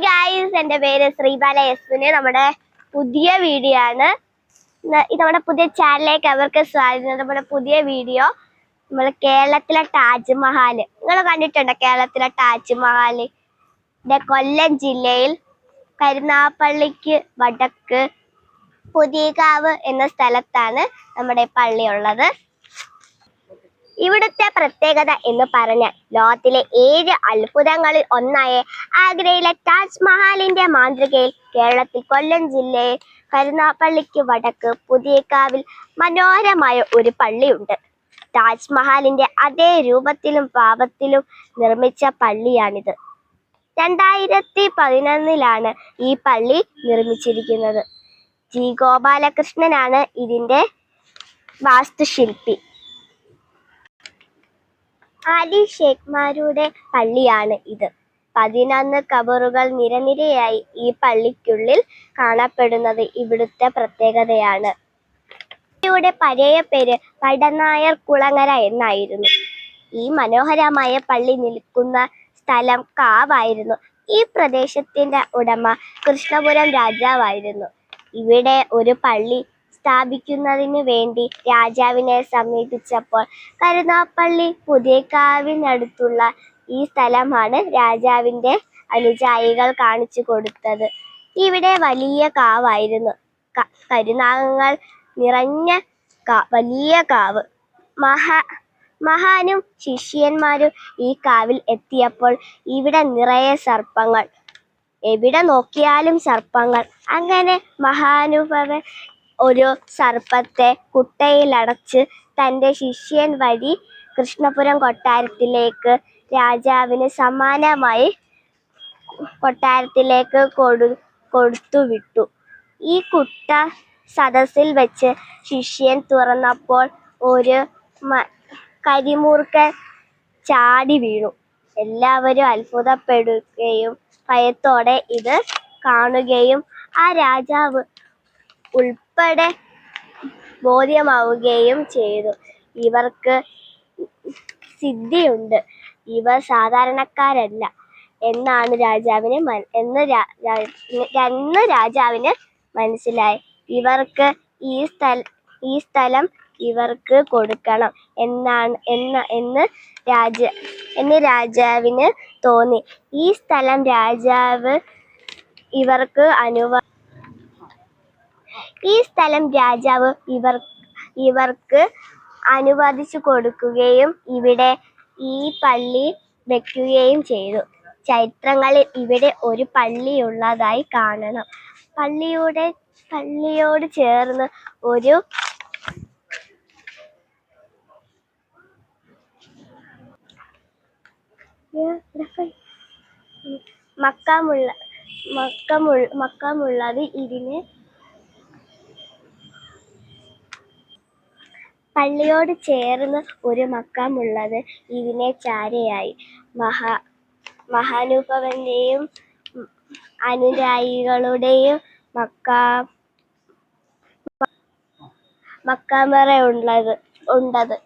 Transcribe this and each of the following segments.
Hi guys എന്റെ പേര് ശ്രീബാല യസ്മിന്. നമ്മുടെ പുതിയ വീഡിയോ ആണ്. ഇത് നമ്മുടെ പുതിയ ചാനലിലേക്ക് അവർക്ക് സ്വാഗതം. നമ്മുടെ പുതിയ വീഡിയോ നമ്മൾ കേരളത്തിലെ താജ്മഹൽ. നിങ്ങൾ കണ്ടിട്ടുണ്ടോ കേരളത്തിലെ താജ്മഹൽ? ഇത് കൊല്ലം ജില്ലയിൽ കരുനാപ്പള്ളിക്ക് വടക്ക് പുതിയകാവ് എന്ന സ്ഥലത്താണ് നമ്മുടെ പള്ളിയുള്ളത് ഇവിടുത്തെ പ്രത്യേകത എന്ന് പറഞ്ഞാൽ ലോകത്തിലെ ഏഴ് അത്ഭുതങ്ങളിൽ ഒന്നായ ആഗ്രയിലെ താജ്മഹലിന്റെ മാതൃകയിൽ കേരളത്തിൽ കൊല്ലം ജില്ലയിൽ കരുനാപ്പള്ളിക്ക് വടക്ക് പുതിയക്കാവിൽ മനോഹരമായ ഒരു പള്ളിയുണ്ട്. താജ്മഹലിന്റെ അതേ രൂപത്തിലും ഭാവത്തിലും നിർമ്മിച്ച പള്ളിയാണിത്. രണ്ടായിരത്തി പതിനൊന്നിലാണ് ഈ പള്ളി നിർമ്മിച്ചിരിക്കുന്നത്. ജി. ഗോപാലകൃഷ്ണനാണ് ഇതിന്റെ വാസ്തുശില്പി. ആലി ഷേഖ്മാരുടെ പള്ളിയാണ് ഇത്. പതിനൊന്ന് കബറുകൾ നിരനിരയായി ഈ പള്ളിക്കുള്ളിൽ കാണപ്പെടുന്നത് ഇവിടുത്തെ പ്രത്യേകതയാണ്. പള്ളിയുടെ പഴയ പേര് പടനായർ കുളങ്ങര എന്നായിരുന്നു. ഈ മനോഹരമായ പള്ളി നിൽക്കുന്ന സ്ഥലം കാവായിരുന്നു. ഈ പ്രദേശത്തിന്റെ ഉടമ കൃഷ്ണപുരം രാജാവായിരുന്നു. ഇവിടെ ഒരു പള്ളി സ്ഥാപിക്കുന്നതിന് വേണ്ടി രാജാവിനെ സമീപിച്ചപ്പോൾ കരുനാപ്പള്ളി പുതിയകാവിനടുത്തുള്ള ഈ സ്ഥലമാണ് രാജാവിന്റെ അനുചായികൾ കാണിച്ചു കൊടുത്തത്. ഇവിടെ വലിയ കാവായിരുന്നു. കരുനാഗങ്ങൾ നിറഞ്ഞ വലിയ കാവ്. മഹാ മഹാനും ശിഷ്യന്മാരും ഈ കാവിൽ എത്തിയപ്പോൾ ഇവിടെ നിറയെ സർപ്പങ്ങൾ. എവിടെ നോക്കിയാലും സർപ്പങ്ങൾ. അങ്ങനെ മഹാനുഭവൻ ഒരു സർപ്പത്തെ കുട്ടയിലടച്ച് തന്റെ ശിഷ്യൻ വഴി കൃഷ്ണപുരം കൊട്ടാരത്തിലേക്ക് രാജാവിന് സമാനമായി കൊട്ടാരത്തിലേക്ക് കൊടു കൊടുത്തുവിട്ടു. ഈ കുട്ട സദസ്സിൽ വെച്ച് ശിഷ്യൻ തുറന്നപ്പോൾ ഒരു കരിമൂർഖൻ ചാടി വീണു. എല്ലാവരും അത്ഭുതപ്പെടുകയും ഭയത്തോടെ ഇത് കാണുകയും ആ രാജാവ് ഉൾപ്പെടെ ബോധ്യമാവുകയും ചെയ്തു. ഇവർക്ക് സിദ്ധിയുണ്ട്. ഇവർ സാധാരണക്കാരല്ല എന്നാണ് രാജാവിന് മൻ- എന്ന് എന്ന് രാജാവിന് മനസ്സിലായി. ഇവർക്ക് ഈ സ്ഥല ഈ സ്ഥലം ഇവർക്ക് കൊടുക്കണം എന്നാണ് എന്ന എന്ന് രാജ എന്ന് രാജാവിന് തോന്നി. ഈ സ്ഥലം രാജാവ് ഇവർക്ക് അനുവ ഈ സ്ഥലം രാജാവ് ഇവർ ഇവർക്ക് അനുവദിച്ചു കൊടുക്കുകയും ഇവിടെ ഈ പള്ളി വെക്കുകയും ചെയ്തു. ചരിത്രങ്ങളിൽ ഇവിടെ ഒരു പള്ളിയുള്ളതായി കാണണം. പള്ളിയുടെ പള്ളിയോട് ചേർന്ന് ഒരു മക്കാമുള്ള മക്കമുള്ള മക്കമുള്ളത് ഇതിന് പള്ളിയോട് ചേർന്ന് ഒരു മക്കാമുള്ളത് ഇതിനെ ചാരയായി. മഹാ മഹാനുഭവന്റെയും അനുരായികളുടെയും മക്കാ മക്കാമറ ഉള്ളത് ഉണ്ടത്.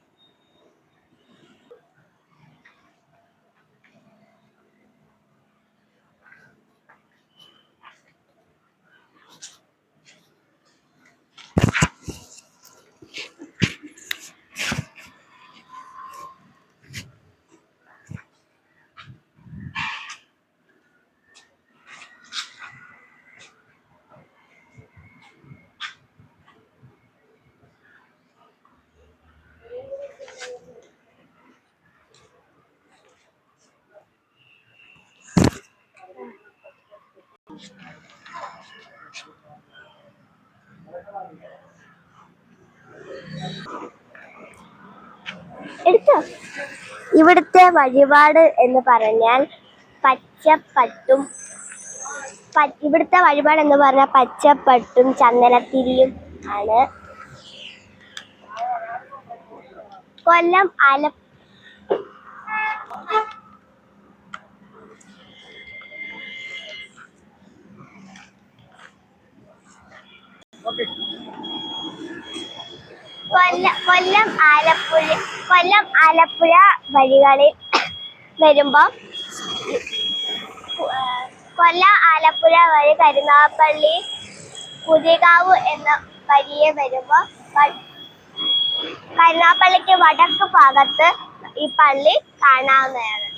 എടുത്തോ. ഇവിടുത്തെ വഴിപാട് എന്ന് പറഞ്ഞാൽ പച്ചപ്പട്ടും ഇവിടുത്തെ വഴിപാട് എന്ന് പറഞ്ഞാൽ പച്ചപ്പട്ടും ചന്ദനത്തിരിയും ആണ്. കൊല്ലം ആല കൊല്ലം കൊല്ലം ആലപ്പുഴ കൊല്ലം ആലപ്പുഴ വഴികളിൽ വരുമ്പം കൊല്ലം ആലപ്പുഴ വഴി കരുനാഗപ്പള്ളി പുതികാവ് എന്ന വഴിയെ വരുമ്പോ വ- കരുനാഗപ്പള്ളിക്ക് വടക്ക് ഭാഗത്ത് ഈ പള്ളി കാണാവുന്നതാണ്.